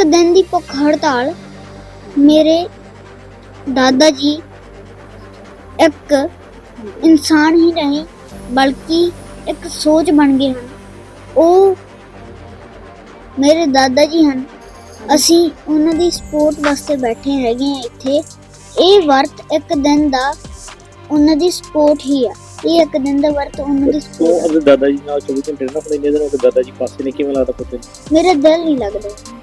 ਇੱਕ ਦਿਨ ਦੀ ਭੁੱਖ ਹੜਤਾਲ ਮੇਰੇ ਦਾਦਾ ਜੀ ਇੱਕ ਇਨਸਾਨ ਹੀ ਨਹੀਂ ਬਲਕਿ ਇੱਕ ਸੋਚ ਬਣ ਗਏ ਹਨ। ਉਹ ਮੇਰੇ ਦਾਦਾ ਜੀ ਹਨ। ਅਸੀਂ ਉਹਨਾਂ ਦੀ ਸਪੋਰਟ ਵਾਸਤੇ ਬੈਠੇ ਹੈਗੇ ਆ ਇੱਥੇ। ਇਹ ਵਰਤ ਇੱਕ ਦਿਨ ਦਾ ਉਹਨਾਂ ਦੀ ਸਪੋਰਟ ਹੀ ਆ। ਇਹ ਇੱਕ ਦਿਨ ਦਾ ਵਰਤ ਉਹਨਾਂ ਦੀ ਸਪੋਰਟ ਦਾਦਾ ਜੀ ਨਾਲ 24 ਘੰਟੇ ਨਾ ਆਪਣੇ ਤੇ ਦਾਦਾ ਜੀ ਪਾਸੇ ਨੇ ਕਿਵੇਂ ਲੱਗਦਾ ਪੁੱਤ? ਮੇਰਾ ਦਿਲ ਨਹੀਂ ਲੱਗਦਾ।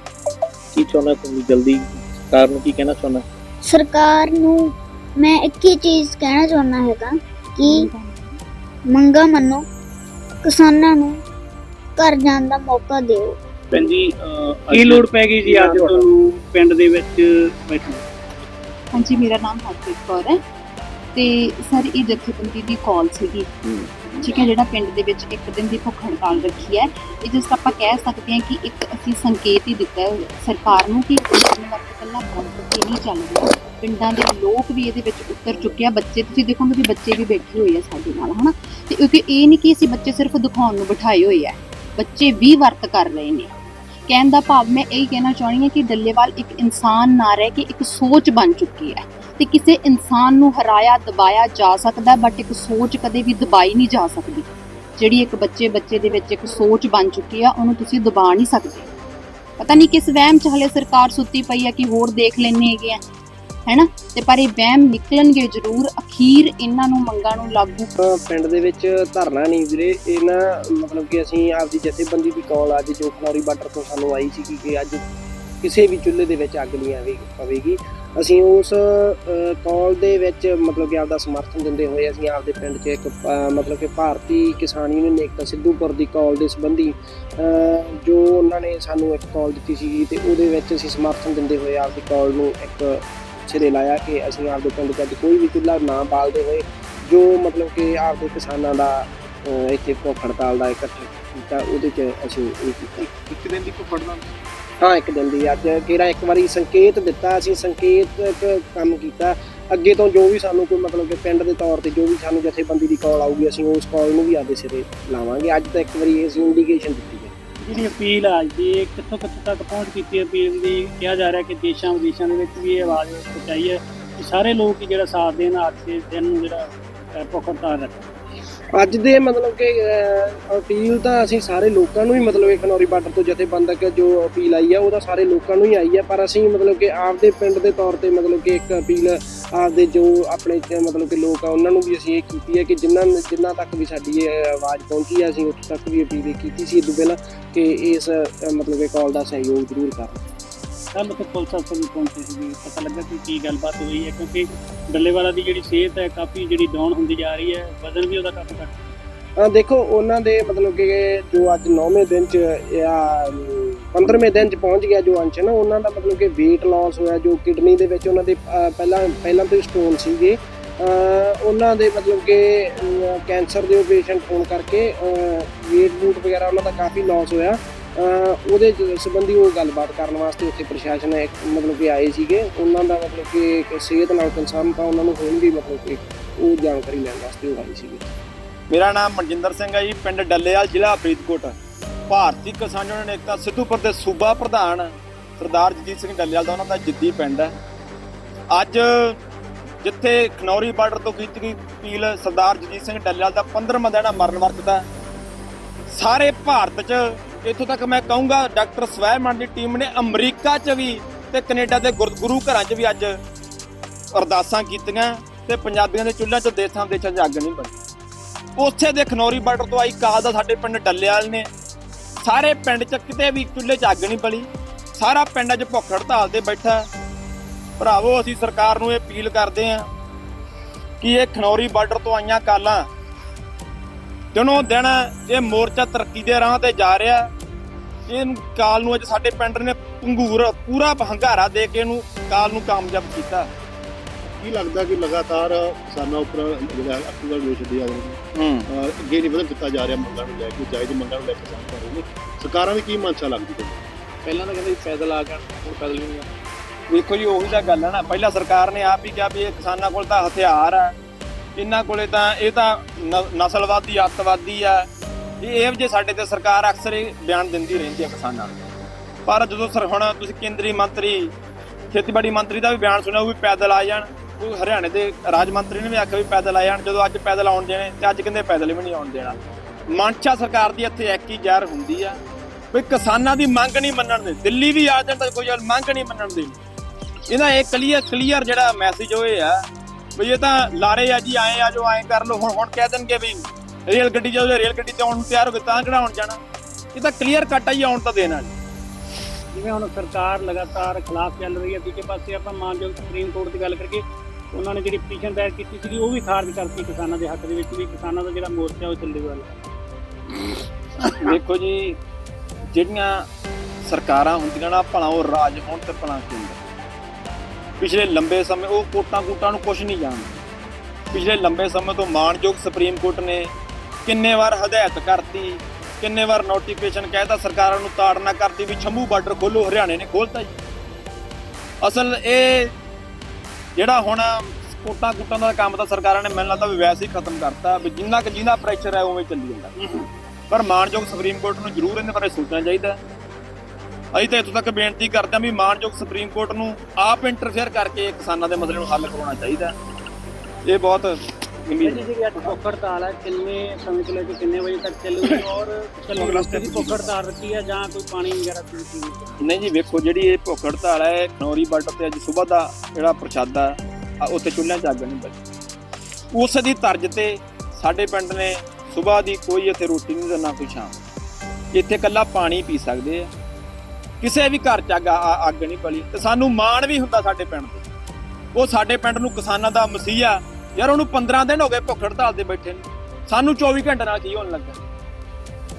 ਕੀ ਚਾਹੁੰਦਾ ਤੁਸੀਂ? ਜਲਦੀ ਸਰਕਾਰ ਨੂੰ ਕੀ ਕਹਿਣਾ ਚਾਹੁੰਦਾ? ਸਰਕਾਰ ਨੂੰ ਮੈਂ ਇੱਕ ਹੀ ਚੀਜ਼ ਕਹਿਣਾ ਚਾਹੁੰਦਾ ਹੈਗਾ ਕਿ ਮੰਗਾ ਮੰਨੋ ਕਿਸਾਨਾਂ ਨੂੰ ਘਰ ਜਾਣ ਦਾ ਮੌਕਾ ਦਿਓ। ਭੈਣ ਜੀ ਕੀ ਲੋੜ ਪੈ ਗਈ ਜੀ ਅੱਜ ਤੁਹਾਨੂੰ ਪਿੰਡ ਦੇ ਵਿੱਚ ਬੈਠਣ ਹਾਂਜੀ ਮੇਰਾ ਨਾਮ ਹਰਪ੍ਰੀਤ ਕੌਰ ਹੈ ਤੇ ਸਰ ਇਹ ਜਥੇਬੰਦੀ ਦੀ ਕਾਲ ਸੀਗੀ। ਠੀਕ ਹੈ, ਜਿਹੜਾ ਪਿੰਡ ਦੇ ਵਿੱਚ ਇੱਕ ਦਿਨ ਦੀ ਭੁੱਖ ਹੜਤਾਲ ਰੱਖੀ ਹੈ, ਇਹ ਜਿਸ ਆਪਾਂ ਕਹਿ ਸਕਦੇ ਹਾਂ ਕਿ ਇੱਕ ਅਸੀਂ ਸੰਕੇਤ ਹੀ ਦਿੱਤਾ ਸਰਕਾਰ ਨੂੰ ਕਿ ਪਿੰਡ ਵਰਤ ਕੱਲਾ ਬੰਦ ਨਹੀਂ ਚੱਲ ਰਿਹਾ। ਪਿੰਡਾਂ ਦੇ ਲੋਕ ਵੀ ਇਹਦੇ ਵਿੱਚ ਉਤਰ ਚੁੱਕੇ ਬੱਚੇ, ਤੁਸੀਂ ਦੇਖੋਗੇ ਵੀ ਬੱਚੇ ਵੀ ਬੈਠੇ ਹੋਏ ਆ ਸਾਡੇ ਨਾਲ, ਹਨਾ? ਤੇ ਕਿਉਂਕਿ ਇਹ ਨਹੀਂ ਕਿ ਅਸੀਂ ਬੱਚੇ ਸਿਰਫ ਦਿਖਾਉਣ ਨੂੰ ਬਿਠਾਏ ਹੋਏ ਆ। ਬੱਚੇ ਵੀ ਵਰਤ ਕਰ ਰਹੇ ਨੇ। ਕਹਿਣ ਦਾ ਭਾਵ ਮੈਂ ਇਹ ਕਹਿਣਾ ਚਾਹੁੰਦੀ ਹਾਂ ਕਿ ਡੱਲੇਵਾਲ ਇੱਕ ਇਨਸਾਨ ਨਾ ਰਹਿ ਕੇ ਇੱਕ ਸੋਚ ਬਣ ਚੁੱਕੀ ਹੈ। ਤੇ ਕਿਸੇ ਇਨਸਾਨ ਨੂੰ ਹਰਾਇਆ, ਦਬਾਇਆ ਜਾ ਸਕਦਾ ਬਟ ਇੱਕ ਸੋਚ ਕਦੇ ਵੀ ਦਬਾਈ ਨਹੀਂ ਜਾ ਸਕਦੀ। ਜਿਹੜੀ ਇੱਕ ਬੱਚੇ ਬੱਚੇ ਦੇ ਵਿੱਚ ਇੱਕ ਸੋਚ ਬਣ ਚੁੱਕੀ ਆ, ਉਹਨੂੰ ਤੁਸੀਂ ਦਬਾ ਨਹੀਂ ਸਕਦੇ। ਪਤਾ ਨਹੀਂ ਕਿਸ ਵਹਿਮ 'ਚ ਹਲੇ ਸਰਕਾਰ ਸੁੱਤੀ ਪਈ ਆ ਕਿ ਹੋਰ ਦੇਖ ਲੈਣੇ ਹੈਗੇ ਆ, ਹੈਨਾ? ਤੇ ਪਰ ਇਹ ਵਹਿਮ ਨਿਕਲਣਗੇ ਜ਼ਰੂਰ, ਅਖੀਰ ਇਹਨਾਂ ਨੂੰ, ਮੰਗਾਂ ਨੂੰ ਲਾਗੂ ਪਿੰਡ ਦੇ ਵਿੱਚ ਧਰਨਾ ਨਹੀਂ ਵੀਰੇ, ਇਹ ਮਤਲਬ ਕਿ ਅਸੀਂ ਆਪਦੀ ਜਥੇਬੰਦੀ ਦੀ ਕਾਲ ਅੱਜ ਜੋ ਬਾਰਡਰ ਤੋਂ ਸਾਨੂੰ ਆਈ ਸੀ ਕਿ ਅੱਜ ਕਿਸੇ ਵੀ ਚੁੱਲ੍ਹੇ ਦੇ ਵਿੱਚ ਅੱਗ ਨਹੀਂ ਆਵੇ ਅਸੀਂ ਉਸ ਕਾਲ ਦੇ ਵਿੱਚ ਮਤਲਬ ਕਿ ਆਪਦਾ ਸਮਰਥਨ ਦਿੰਦੇ ਹੋਏ ਅਸੀਂ ਆਪਦੇ ਪਿੰਡ 'ਚ ਇੱਕ ਅਹ, ਮਤਲਬ ਕਿ ਭਾਰਤੀ ਕਿਸਾਨ ਯੂਨੀਅਨ ਏਕਤਾ ਸਿੱਧੂਪੁਰ ਦੀ ਕਾਲ ਦੇ ਸੰਬੰਧੀ ਜੋ ਉਹਨਾਂ ਨੇ ਸਾਨੂੰ ਇੱਕ ਕਾਲ ਦਿੱਤੀ ਸੀ ਤੇ ਉਹਦੇ ਵਿੱਚ ਅਸੀਂ ਸਮਰਥਨ ਦਿੰਦੇ ਹੋਏ ਆਪਦੀ ਕਾਲ ਨੂੰ ਇੱਕ ਸਿਰੇ ਲਾਇਆ ਕਿ ਅਸੀਂ ਆਪਦੇ ਪਿੰਡ 'ਚ ਅੱਜ ਕੋਈ ਵੀ ਚੁੱਲ੍ਹਾ ਨਾ ਬਾਲਦੇ ਹੋਏ ਜੋ ਮਤਲਬ ਕਿ ਆਪਦੇ ਕਿਸਾਨਾਂ ਦਾ ਇੱਥੇ ਭੁੱਖ ਹੜਤਾਲ ਦਾ ਇਕੱਠ ਕੀਤਾ ਉਹਦੇ 'ਚ ਅਸੀਂ ਇੱਕ ਦਿਨ ਦੀ ਭੁੱਖ ਹੜਤਾਲ ਹਾਂ, ਇੱਕ ਦਿਨ ਦੀ ਅੱਜ ਕਿਹੜਾ ਇੱਕ ਵਾਰੀ ਸੰਕੇਤ ਦਿੱਤਾ, ਅਸੀਂ ਸੰਕੇਤ ਕੰਮ ਕੀਤਾ। ਅੱਗੇ ਤੋਂ ਜੋ ਵੀ ਸਾਨੂੰ ਕੋਈ ਮਤਲਬ ਕਿ ਪਿੰਡ ਦੇ ਤੌਰ ਤੇ ਜੋ ਵੀ ਸਾਨੂੰ ਜਥੇਬੰਦੀ ਦੀ ਕਾਲ ਆਊਗੀ, ਅਸੀਂ ਉਸ ਕਾਲ ਨੂੰ ਵੀ ਆਪਦੇ ਸਿਰੇ ਲਾਵਾਂਗੇ। ਅੱਜ ਤਾਂ ਇੱਕ ਵਾਰੀ ਅਸੀਂ ਇੰਡੀਕੇਸ਼ਨ ਦਿੱਤੀ ਹੈ ਜਿਹੜੀ ਅਪੀਲ ਆ ਜੀ ਇਹ ਕਿੱਥੋਂ ਕਿੱਥੋਂ ਤੱਕ ਪਹੁੰਚ ਕੀਤੀ ਅਪੀਲ ਦੀ? ਕਿਹਾ ਜਾ ਰਿਹਾ ਕਿ ਦੇਸ਼ਾਂ ਵਿਦੇਸ਼ਾਂ ਦੇ ਵਿੱਚ ਵੀ ਇਹ ਆਵਾਜ਼ ਪਹੁੰਚਾਈ ਹੈ ਕਿ ਸਾਰੇ ਲੋਕ ਜਿਹੜਾ ਸਾਥ ਦੇਣ ਅੱਜ ਦੇ ਦਿਨ ਨੂੰ ਜਿਹੜਾ ਭੁੱਖ ਹੜਤਾਲ ਰੱਖਣ। ਅੱਜ ਦੇ ਮਤਲਬ ਕਿ ਅਪੀਲ ਤਾਂ ਅਸੀਂ ਸਾਰੇ ਲੋਕਾਂ ਨੂੰ ਹੀ ਮਤਲਬ ਖਨੌਰੀ ਬਾਰਡਰ ਤੋਂ ਜਥੇਬੰਦਕ ਜੋ ਅਪੀਲ ਆਈ ਆ, ਉਹ ਤਾਂ ਸਾਰੇ ਲੋਕਾਂ ਨੂੰ ਹੀ ਆਈ ਆ, ਪਰ ਅਸੀਂ ਮਤਲਬ ਕਿ ਆਪਦੇ ਪਿੰਡ ਦੇ ਤੌਰ ਤੇ ਮਤਲਬ ਕਿ ਇੱਕ ਅਪੀਲ ਆਪਦੇ ਜੋ ਆਪਣੇ ਮਤਲਬ ਕਿ ਲੋਕ ਆ, ਉਹਨਾਂ ਨੂੰ ਵੀ ਅਸੀਂ ਇਹ ਕੀਤੀ ਹੈ ਕਿ ਜਿਨ੍ਹਾਂ ਜਿਨ੍ਹਾਂ ਤੱਕ ਵੀ ਸਾਡੀ ਇਹ ਆਵਾਜ਼ ਪਹੁੰਚੀ ਆ, ਅਸੀਂ ਉੱਥੇ ਤੱਕ ਵੀ ਅਪੀਲ ਕੀਤੀ ਸੀ। ਇਦੋਂ ਪਹਿਲਾਂ ਕਿ ਇਸ ਮਤਲਬ ਕਿ ਕਾਲ ਦਾ ਸਹਿਯੋਗ ਜ਼ਰੂਰ ਕਰਨ। ਕੱਲ ਤੇ ਪੁਲਿਸ ਅਫਸਰ ਵੀ ਪਹੁੰਚੇ ਸੀ ਪਤਾ ਲੱਗਾ ਕਿ ਕੀ ਗੱਲਬਾਤ ਹੋਈ ਹੈ, ਕਿਉਂਕਿ ਡੱਲੇਵਾਲਾ ਦੀ ਜਿਹੜੀ ਸਿਹਤ ਹੈ ਕਾਫੀ ਜਿਹੜੀ ਡਾਊਨ ਹੁੰਦੀ ਜਾ ਰਹੀ ਹੈ, ਵਜ਼ਨ ਵੀ ਉਹਦਾ ਕਾਫੀ ਘੱਟ ਅਹ ਦੇਖੋ, ਉਹਨਾਂ ਦੇ ਮਤਲਬ ਕਿ ਜੋ ਅੱਜ 9ਵੇਂ ਦਿਨ ਚ, ਜਾਂ 15ਵੇਂ ਦਿਨ ਚ ਪਹੁੰਚ ਗਿਆ ਜੋ ਅੰਸ਼ ਨਾ, ਉਹਨਾਂ ਦਾ ਮਤਲਬ ਕਿ weight loss ਹੋਇਆ, ਜੋ ਕਿਡਨੀ ਦੇ ਵਿੱਚ ਉਹਨਾਂ ਦੇ ਪਹਿਲਾਂ ਪਹਿਲਾਂ ਤੋਂ ਸਟੋਨ ਸੀਗੇ। ਉਹਨਾਂ ਦੇ ਮਤਲਬ ਕਿ ਕੈਂਸਰ ਦੇ ਪੇਸ਼ੈਂਟ ਹੋਣ ਕਰਕੇ weight ਬੂਟ ਵਗੈਰਾ ਉਹਨਾਂ ਦਾ ਕਾਫੀ ਲਾਸ ਹੋਇਆ। ਉਹਦੇ ਸੰਬੰਧੀ ਉਹ ਗੱਲਬਾਤ ਕਰਨ ਵਾਸਤੇ ਉੱਥੇ ਪ੍ਰਸ਼ਾਸਨ ਇੱਕ ਮਤਲਬ ਕਿ ਆਏ ਸੀਗੇ। ਉਹਨਾਂ ਦਾ ਮਤਲਬ ਕਿ ਇੱਕ ਸਿਹਤ ਨਾਲ ਕੰਸਰਨ ਤਾਂ ਉਹਨਾਂ ਨੂੰ ਹੋਣ ਦੀ ਮਤਲਬ ਕਿ ਉਹ ਜਾਣਕਾਰੀ ਲੈਣ ਵਾਸਤੇ ਉਹ ਆਏ ਸੀਗੇ। ਮੇਰਾ ਨਾਮ ਮਨਜਿੰਦਰ ਸਿੰਘ ਹੈ ਜੀ, ਪਿੰਡ ਡੱਲੇਵਾਲ, ਜ਼ਿਲ੍ਹਾ ਫਰੀਦਕੋਟ। ਭਾਰਤੀ ਕਿਸਾਨ ਯੂਨੀਅਨ ਏਕਤਾ ਸਿੱਧੂਪੁਰ ਦੇ ਸੂਬਾ ਪ੍ਰਧਾਨ ਸਰਦਾਰ ਜਗਜੀਤ ਸਿੰਘ ਡੱਲੇਵਾਲ ਦਾ ਉਹਨਾਂ ਦਾ ਜਿੱਦੀ ਪਿੰਡ ਹੈ। ਅੱਜ ਜਿੱਥੇ ਖਨੌਰੀ ਬਾਰਡਰ ਤੋਂ ਕੀਤੀ ਗਈ ਅਪੀਲ ਸਰਦਾਰ ਜਗਜੀਤ ਸਿੰਘ ਡੱਲੇਵਾਲ ਦਾ 15ਵਾਂ ਦਿਨ ਆ ਮਰਨ ਵਰਤ ਦਾ, ਸਾਰੇ ਭਾਰਤ 'ਚ ਇੱਥੋਂ ਤੱਕ ਮੈਂ ਕਹੂੰਗਾ, ਡਾਕਟਰ ਸਵੈਮਨ ਦੀ ਟੀਮ ਨੇ ਅਮਰੀਕਾ 'ਚ ਵੀ ਤੇ ਕੈਨੇਡਾ ਦੇ ਗੁਰ- ਗੁਰੂ ਘਰਾਂ 'ਚ ਵੀ ਅੱਜ ਅਰਦਾਸਾਂ ਕੀਤੀਆਂ ਤੇ ਪੰਜਾਬੀਆਂ ਦੇ ਚੁੱਲ੍ਹਿਆਂ 'ਚ ਦੇਸਾਂ ਦੇਸ਼ਾਂ 'ਚ ਅੱਗ ਨਹੀਂ ਬਣੀ। ਉੱਥੇ ਦੇ ਖਨੌਰੀ ਬਾਰਡਰ ਤੋਂ ਆਈ ਕਾਲ ਦਾ ਸਾਡੇ ਪਿੰਡ ਡੱਲੇਵਾਲ ਨੇ। ਸਾਰੇ ਪਿੰਡ 'ਚ ਕਿਤੇ ਵੀ ਚੁੱਲ੍ਹੇ 'ਚ ਅੱਗ ਨਹੀਂ ਬਲੀ। ਸਾਰਾ ਪਿੰਡ 'ਚ ਭੁੱਖ ਹੜਤਾਲ ਤੇ ਬੈਠਾ। ਭਰਾਵੋ, ਅਸੀਂ ਸਰਕਾਰ ਨੂੰ ਇਹ ਅਪੀਲ ਕਰਦੇ ਆਂ ਕਿ ਇਹ ਖਨੌਰੀ ਬਾਰਡਰ ਤੋਂ ਆਈਆਂ ਕਾਲਾਂ ਦਿਨੋਂ ਦਿਨ ਇਹ ਮੋਰਚਾ ਤਰੱਕੀ ਦੇ ਰਾਹ ਤੇ ਜਾ ਰਿਹਾ। ਇਹ ਕਾਲ ਨੂੰ ਅੱਜ ਸਾਡੇ ਪਿੰਡ ਨੇ ਪੰਗੂਰ ਪੂਰਾ ਹੰਗਾਰਾ ਦੇ ਕੇ ਇਹਨੂੰ ਕਾਲ ਨੂੰ ਕਾਮਯਾਬ ਕੀਤਾ। ਕੀ ਲੱਗਦਾ ਕਿ ਲਗਾਤਾਰ ਕਿਸਾਨਾਂ ਉੱਪਰ ਜਿਹੜਾ ਅਕਤੂਬਰ ਦੋਸ਼ ਦੇ ਆ ਰਹੇ ਹੂੰ। ਅੱਗੇ ਨਹੀਂ ਵਧਣ ਦਿੱਤਾ ਜਾ ਰਿਹਾ ਮੰਗਾਂ ਨੂੰ ਲੈ ਕੇ ਜਾਇਜ਼ ਮੰਗਾਂ ਨੂੰ ਲੈ ਕੇ ਕਿਸਾਨ ਕਰ ਰਹੇ ਨੇ। ਸਰਕਾਰਾਂ ਦੀ ਕੀ ਮਨਸ਼ਾ ਲੱਗਦੀ ਹੈ? ਪਹਿਲਾਂ ਤਾਂ ਕਹਿੰਦੇ ਸੀ ਪੈਦਲ ਆ ਜਾਣ ਹੁਣ ਪੈਦਲ ਵੀ ਨਹੀਂ ਆ। ਵੇਖੋ ਜੀ ਉਹੀ ਤਾਂ ਗੱਲ ਹੈ ਨਾ। ਪਹਿਲਾਂ ਸਰਕਾਰ ਨੇ ਆਪ ਹੀ ਕਿਹਾ ਵੀ ਇਹ ਕਿਸਾਨਾਂ ਕੋਲ ਤਾਂ ਹਥਿਆਰ ਆ। ਇਹਨਾਂ ਕੋਲੇ ਤਾਂ ਇਹ ਤਾਂ ਨਸਲਵਾਦੀ ਅੱਤਵਾਦੀ ਆ। ਇਹ ਇਹੋ ਜਿਹੇ ਸਾਡੇ ਤੇ ਸਰਕਾਰ ਅਕਸਰ ਇਹ ਬਿਆਨ ਦਿੰਦੀ ਰਹਿੰਦੀ ਹੈ ਕਿਸਾਨਾਂ ਨੂੰ। ਪਰ ਜਦੋਂ ਸਰ ਹੁਣ ਤੁਸੀਂ ਕੇਂਦਰੀ ਮੰਤਰੀ, ਖੇਤੀਬਾੜੀ ਮੰਤਰੀ ਦਾ ਵੀ ਬਿਆਨ ਸੁਣਿਆ, ਉਹ ਵੀ ਪੈਦਲ ਆ ਜਾਣ। ਉਹ ਹਰਿਆਣੇ ਦੇ ਰਾਜ ਮੰਤਰੀ ਨੇ ਵੀ ਆਖਿਆ ਵੀ ਪੈਦਲ ਆ ਜਾਣ। ਜਦੋਂ ਅੱਜ ਪੈਦਲ ਆਉਣ ਦੇਣੇ, ਤੇ ਅੱਜ ਕਹਿੰਦੇ ਪੈਦਲ ਵੀ ਨਹੀਂ ਆਉਣ ਦੇਣਾ। ਮਨਸ਼ਾ ਸਰਕਾਰ ਦੀ ਇੱਥੇ ਇੱਕ ਹੀ ਜ਼ਹਿਰ ਹੁੰਦੀ ਆ ਵੀ ਕਿਸਾਨਾਂ ਦੀ ਮੰਗ ਨਹੀਂ ਮੰਨਣ ਦੇ। ਦਿੱਲੀ ਵੀ ਆ ਜਾਣ ਤਾਂ ਕੋਈ ਮੰਗ ਨਹੀਂ ਮੰਨਣ ਦੇ। ਇਹਦਾ ਇਹ ਕਲੀਅਰ ਕਲੀਅਰ ਜਿਹੜਾ ਮੈਸੇਜ ਹੋਏ ਆ ਵੀ ਇਹ ਤਾਂ ਲਾਰੇ ਆ ਜੀ, ਆਏ ਆ ਜੋ ਆਏ ਕਰ ਲੋ ਹੁਣ ਹੁਣ ਕਹਿ ਦੇਣਗੇ ਵੀ ਰੇਲ ਗੱਡੀ ਜਦੋਂ ਰੇਲ ਗੱਡੀ ਤੇ ਆਉਣ ਨੂੰ ਤਿਆਰ ਹੋ ਗਏ ਤਾਂ ਕਿਹੜਾ ਆਉਣ ਜਾਣਾ? ਇਹ ਤਾਂ ਕਲੀਅਰ ਕੱਟ ਆ ਜੀ ਆਉਣ ਤਾਂ ਦੇਣਾ ਨਹੀਂ ਜਿਵੇਂ ਹੁਣ ਸਰਕਾਰ ਲਗਾਤਾਰ ਖਿਲਾਫ ਚੱਲ ਰਹੀ ਹੈ ਦੂਜੇ ਪਾਸੇ ਆਪਾਂ ਮਾਨਯੋਗ ਸੁਪਰੀਮ ਕੋਰਟ ਦੀ ਗੱਲ ਕਰਕੇ ਉਹਨਾਂ ਨੇ ਜਿਹੜੀ ਪਟੀਸ਼ਨ ਦਾਇਰ ਕੀਤੀ ਸੀ ਉਹ ਵੀ ਖਾਰਜ ਕਰਤੀ ਕਿਸਾਨਾਂ ਦੇ ਹੱਕ ਦੇ ਵਿੱਚ ਵੀ ਕਿਸਾਨਾਂ ਦਾ ਜਿਹੜਾ ਮੋਰਚਾ ਉਹ ਚੱਲੇਗਾ ਵੇਖੋ ਜੀ ਜਿਹੜੀਆਂ ਸਰਕਾਰਾਂ ਹੁੰਦੀਆਂ ਨਾ ਭਲਾ ਉਹ ਰਾਜ ਹੋਣ ਤੇ ਭਲਾ ਕੇਂਦਰ ਪਿਛਲੇ ਲੰਬੇ ਸਮੇਂ ਉਹ ਕੋਟਾਂ ਕੂਟਾਂ ਨੂੰ ਕੁਝ ਨਹੀਂ ਜਾਣਦੇ। ਪਿਛਲੇ ਲੰਬੇ ਸਮੇਂ ਤੋਂ ਮਾਨਯੋਗ ਸੁਪਰੀਮ ਕੋਰਟ ਨੇ ਕਿੰਨੇ ਵਾਰ ਹਦਾਇਤ ਕਰਤੀ, ਕਿੰਨੇ ਵਾਰ ਨੋਟੀਫਿਕੇਸ਼ਨ ਕਹਿਤਾ ਸਰਕਾਰਾਂ ਨੂੰ ਤਾੜਨਾ ਕਰਤੀ ਵੀ ਛੰਮੂ ਬਾਰਡਰ ਖੋਲੋ, ਹਰਿਆਣੇ ਨੇ ਖੋਲਤਾ ਜੀ। ਅਸਲ ਇਹ ਜਿਹੜਾ ਹੁਣ ਕੋਟਾਂ ਕੂਟਾਂ ਦਾ ਕੰਮ ਤਾਂ ਸਰਕਾਰਾਂ ਨੇ ਮੈਨੂੰ ਲੱਗਦਾ ਵੀ ਵੈਸੇ ਹੀ ਖਤਮ ਕਰਤਾ, ਵੀ ਜਿੰਨਾ ਕਿ ਜਿੰਨਾ ਪ੍ਰੈਸ਼ਰ ਹੈ ਉਵੇਂ ਚੱਲੀ ਜਾਂਦਾ। ਪਰ ਮਾਨਯੋਗ ਸੁਪਰੀਮ ਕੋਰਟ ਨੂੰ ਜ਼ਰੂਰ ਇਹਦੇ ਬਾਰੇ ਸੋਚਣਾ ਚਾਹੀਦਾ ਅਸੀਂ ਤਾਂ ਇੱਥੋਂ ਤੱਕ ਬੇਨਤੀ ਕਰਦੇ ਹਾਂ ਵੀ ਮਾਨਯੋਗ ਸੁਪਰੀਮ ਕੋਰਟ ਨੂੰ ਆਪ ਇੰਟਰਫੇਅਰ ਕਰਕੇ ਕਿਸਾਨਾਂ ਦੇ ਮਸਲੇ ਨੂੰ ਹੱਲ ਕਰਵਾਉਣਾ ਚਾਹੀਦਾ ਇਹ ਬਹੁਤ ਗੰਭੀਰ ਜੀ ਜਿਹੜੀ ਅੱਜ ਭੁੱਖ ਹੜਤਾਲ ਹੈ ਕਿੰਨੇ ਸਮੇਂ ਤੋਂ ਲੈ ਕੇ ਕਿੰਨੇ ਵਜੇ ਤੱਕ ਚੱਲੂਗੀ ਔਰ ਚੱਲਣ ਵਾਸਤੇ ਦੀ ਜਾਂ ਕੋਈ ਪਾਣੀ ਵਗੈਰਾ ਪੀਣ ਨਹੀਂ ਜੀ, ਵੇਖੋ ਜਿਹੜੀ ਇਹ ਭੁੱਖ ਹੜਤਾਲ ਹੈ, ਖਨੌਰੀ ਬਾਰਡਰ ਤੇ ਅੱਜ ਸਵੇਰ ਦਾ ਜਿਹੜਾ ਪ੍ਰਸ਼ਾਦਾ ਉੱਥੇ ਚੁੱਲ੍ਹਿਆਂ 'ਚ ਅੱਗ ਨਹੀਂ ਬਲੀ ਉਸ ਦੀ ਤਰਜ਼ ਤੇ ਸਾਡੇ ਪਿੰਡ ਨੇ ਸਵੇਰ ਦੀ ਕੋਈ ਇੱਥੇ ਰੋਟੀ ਨਹੀਂ ਤੇ ਨਾ ਕੋਈ ਸ਼ਾਮ। ਇੱਥੇ ਕੱਲਾ ਪਾਣੀ ਪੀ ਸਕਦੇ ਆ। ਕਿਸੇ ਵੀ ਘਰ 'ਚ ਅੱਗ ਅੱਗ ਨਹੀਂ ਬਲੀ। ਤੇ ਸਾਨੂੰ ਮਾਣ ਵੀ ਹੁੰਦਾ ਸਾਡੇ ਪਿੰਡ ਤੇ। ਉਹ ਸਾਡੇ ਪਿੰਡ ਨੂੰ ਕਿਸਾਨਾਂ ਦਾ ਮਸੀਹਾ ਯਾਰ ਉਹਨੂੰ 15 ਦਿਨ ਹੋ ਗਏ ਭੁੱਖ ਹੜਤਾਲ ਤੇ ਬੈਠੇ ਨੂੰ। ਸਾਨੂੰ 24 ਘੰਟੇ ਨਾਲ ਕੀ ਹੋਣ ਲੱਗਾ?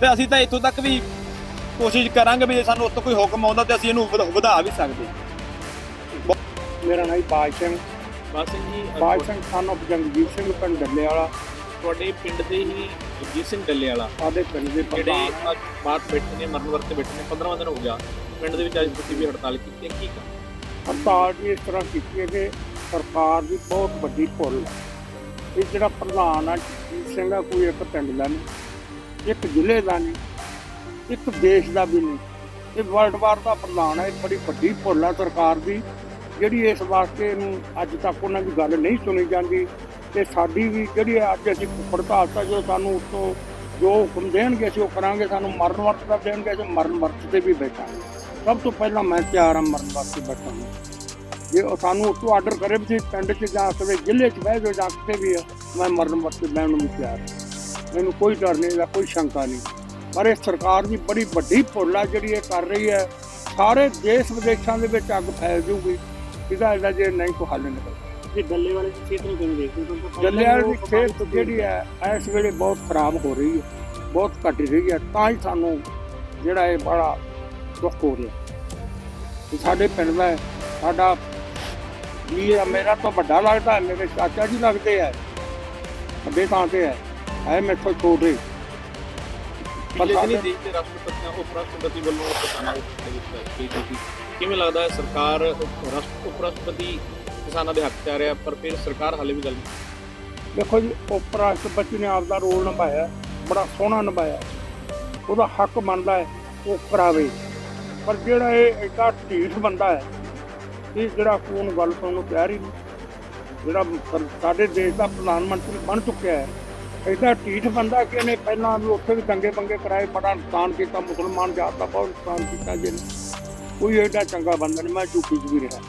ਤੇ ਅਸੀਂ ਤਾਂ ਇੱਥੋਂ ਤੱਕ ਵੀ ਕੋਸ਼ਿਸ਼ ਕਰਾਂਗੇ ਵੀ ਜੇ ਸਾਨੂੰ ਉੱਥੋਂ ਕੋਈ ਹੁਕਮ ਆਉਂਦਾ ਤੇ ਅਸੀਂ ਇਹਨੂੰ ਵਧ- ਵਧਾ ਵੀ ਸਕਦੇ। ਮੇਰਾ ਨਾਮ ਬਾਜ ਸਿੰਘ। ਬਾਸ ਸਿੰਘ ਜੀ ਬਾਜ ਸਿੰਘ ਸਾਨੂੰ ਜਗਜੀਤ ਸਿੰਘ ਪਿੰਡ ਡੱਲੇ ਵਾਲਾ ਤੁਹਾਡੇ ਪਿੰਡ ਦੇ ਹੀ ਜਗਜੀਤ ਸਿੰਘ ਡੱਲੇ ਵਾਲਾ ਸਾਡੇ ਪਿੰਡ ਦੇ ਜਿਹੜੇ ਪ੍ਰਧਾਨ ਅੱਜ ਬਾਤ ਬੈਠੇ ਨੇ ਮਰਨ ਵਰਤੇ ਬੈਠੇ ਨੇ 15 ਦਿਨ ਹੋ ਗਿਆ। ਪਿੰਡ ਦੇ ਵਿੱਚ ਅੱਜ ਤੁਸੀਂ ਵੀ ਹੜਤਾਲ ਕੀਤੀ ਹੈ ਕੀ ਕਰ ਹੜਤਾਲ ਜੀ ਇਸ ਤਰ੍ਹਾਂ ਕੀਤੀ ਹੈ ਕਿ ਸਰਕਾਰ ਦੀ ਬਹੁਤ ਵੱਡੀ ਭੁੱਲ ਹੈ। ਇਹ ਜਿਹੜਾ ਪ੍ਰਧਾਨ ਆ, ਜਗਜੀਤ ਸਿੰਘ ਆ, ਕੋਈ ਇੱਕ ਪਿੰਡ ਦਾ ਨਹੀਂ, ਇੱਕ ਜ਼ਿਲ੍ਹੇ ਦਾ ਨਹੀਂ, ਇੱਕ ਦੇਸ਼ ਦਾ ਵੀ ਨਹੀਂ। ਇਹ ਵਰਲਡ ਵਾਰ ਦਾ ਪ੍ਰਧਾਨ ਹੈ ਇਹ ਬੜੀ ਵੱਡੀ ਭੁੱਲ ਆ ਸਰਕਾਰ ਦੀ, ਜਿਹੜੀ ਇਸ ਵਾਸਤੇ ਨੂੰ ਅੱਜ ਤੱਕ ਉਹਨਾਂ ਦੀ ਗੱਲ ਨਹੀਂ ਸੁਣੀ ਜਾਂਦੀ। ਤੇ ਸਾਡੀ ਵੀ ਜਿਹੜੀ ਅੱਜ ਅਸੀਂ ਹੜਤਾਲ ਤਾਂ ਜੋ ਸਾਨੂੰ ਉਸ ਤੋਂ ਜੋ ਹੁਕਮ ਦੇਣਗੇ, ਅਸੀਂ ਉਹ ਕਰਾਂਗੇ, ਸਾਨੂੰ ਮਰਨ ਵਰਤ ਦਾ ਦੇਣਗੇ, ਅਸੀਂ ਮਰਨ ਵਰਤ ਤੇ ਵੀ ਬੈਠਾਂਗੇ। ਸਭ ਤੋਂ ਪਹਿਲਾਂ ਮੈਂ ਤਿਆਰ ਹਾਂ ਮਰਨ ਵਾਸਤੇ ਬੈਠਣ ਨੂੰ ਜੇ ਉਹ ਸਾਨੂੰ ਉੱਤੋਂ ਆਰਡਰ ਕਰੇ ਵੀ ਤੁਸੀਂ ਪਿੰਡ 'ਚ ਜਾਂ ਕਿਤੇ ਜ਼ਿਲ੍ਹੇ 'ਚ ਬਹਿ ਜਾਓ ਜਾਂ ਕਿਤੇ ਵੀ ਮੈਂ ਮਰਨ ਵਾਸਤੇ ਬਹਿਣ ਨੂੰ ਤਿਆਰ। ਮੈਨੂੰ ਕੋਈ ਡਰ ਨਹੀਂ ਇਹਦਾ ਕੋਈ ਸ਼ੰਕਾ ਨਹੀਂ। ਪਰ ਇਹ ਸਰਕਾਰ ਦੀ ਬੜੀ ਵੱਡੀ ਭੁੱਲ ਆ ਜਿਹੜੀ ਇਹ ਕਰ ਰਹੀ ਹੈ। ਸਾਰੇ ਦੇਸ਼ ਵਿਦੇਸ਼ਾਂ ਦੇ ਵਿੱਚ ਅੱਗ ਫੈਲ ਜੂਗੀ ਇਹਦਾ ਇਹਦਾ ਜੇ ਨਹੀਂ ਕੋਈ ਹੱਲ ਨਿਕਲ ਜੀ ਡੱਲੇ ਵਾਲੇ ਦੀ ਸਿਹਤ ਨੂੰ ਕਿਵੇਂ ਦੇਖਦੇ ਹੋ? ਦੀ ਉਹ ਸਿਹਤ ਜਿਹੜੀ ਹੈ ਇਸ ਵੇਲੇ ਬਹੁਤ ਖਰਾਬ ਹੋ ਰਹੀ ਹੈ। ਬਹੁਤ ਘਟ ਰਹੀ ਹੈ। ਤਾਂ ਹੀ ਸਾਨੂੰ ਜਿਹੜਾ ਇਹ ਬੜਾ ਦੁੱਖ ਹੋ ਰਿਹਾ। ਕਿ ਸਾਡੇ ਪਿੰਡ ਦਾ ਸਾਡਾ ਆ ਮੇਰਾ ਤਾਂ ਵੱਡਾ ਲੱਗਦਾ ਹੈ, ਮੇਰੇ ਚਾਚਾ ਜੀ ਲੱਗਦੇ ਆ। ਵੱਡੇ ਥਾਂ ਤੇ ਹੈ। ਹੈ ਮੇਥੋਂ ਛੋਟੇ। ਪਰ ਪਿਛਲੇ ਦਿਨੀ ਸਾਡੇ- ਦੇਸ਼ ਦੇ ਰਾਸ਼ਟਰਪਤੀ ਉਪ ਰਾਸ਼ਟਰਪਤੀ ਵੱਲੋਂ ਕਿਸਾਨਾਂ ਦੇ ਹਿੱਤ ਵਿੱਚ ਗੱਲ ਕੀਤੀ ਸੀ ਕਿਵੇਂ ਲੱਗਦਾ ਹੈ ਸਰਕਾਰ ਉਪ ਰਾਸ਼ਟਰਪਤੀ ਕਿਸਾਨਾਂ ਦੇ ਹੱਕ 'ਚ ਆ ਰਿਹਾ ਪਰ ਫਿਰ ਸਰਕਾਰ ਹਾਲੇ ਵੀ ਗੱਲ ਨਹੀਂ ਦੇਖੋ ਜੀ ਉਪ ਰਾਸ਼ਟਰਪਤੀ ਨੇ ਆਪਦਾ ਰੋਲ ਨਿਭਾਇਆ ਹੈ, ਬੜਾ ਸੋਹਣਾ ਨਿਭਾਇਆ। ਉਹਦਾ ਹੱਕ ਬਣਦਾ ਹੈ ਉਹ ਕਰਾਵੇ। ਪਰ ਜਿਹੜਾ ਇਹ ਐਡਾ ਢੀਠ ਬੰਦਾ ਹੈ ਇਹ ਜਿਹੜਾ ਕੋਣ ਗੱਲ ਸੁਣਨ ਨੂੰ ਤਿਆਰ ਹੀ ਨਹੀਂ। ਜਿਹੜਾ ਸਾਡੇ ਦੇਸ਼ ਦਾ ਪ੍ਰਧਾਨ ਮੰਤਰੀ ਬਣ ਚੁੱਕਿਆ ਹੈ, ਇਹਦਾ ਢੀਠ ਬੰਦਾ ਕਿ ਇਹਨੇ ਪਹਿਲਾਂ ਵੀ ਉੱਥੇ ਵੀ ਦੰਗੇ ਪੰਗੇ ਕਰਾਏ, ਬੜਾ ਨੁਕਸਾਨ ਕੀਤਾ, ਮੁਸਲਮਾਨ ਜਾਤ ਦਾ ਬਹੁਤ ਨੁਕਸਾਨ ਕੀਤਾ ਜਿਹਨੇ। ਕੋਈ ਐਡਾ ਚੰਗਾ ਬੰਦਾ ਨਹੀਂ, ਮੈਂ ਝੂਠੀ 'ਚ ਵੀ ਰਿਹਾ।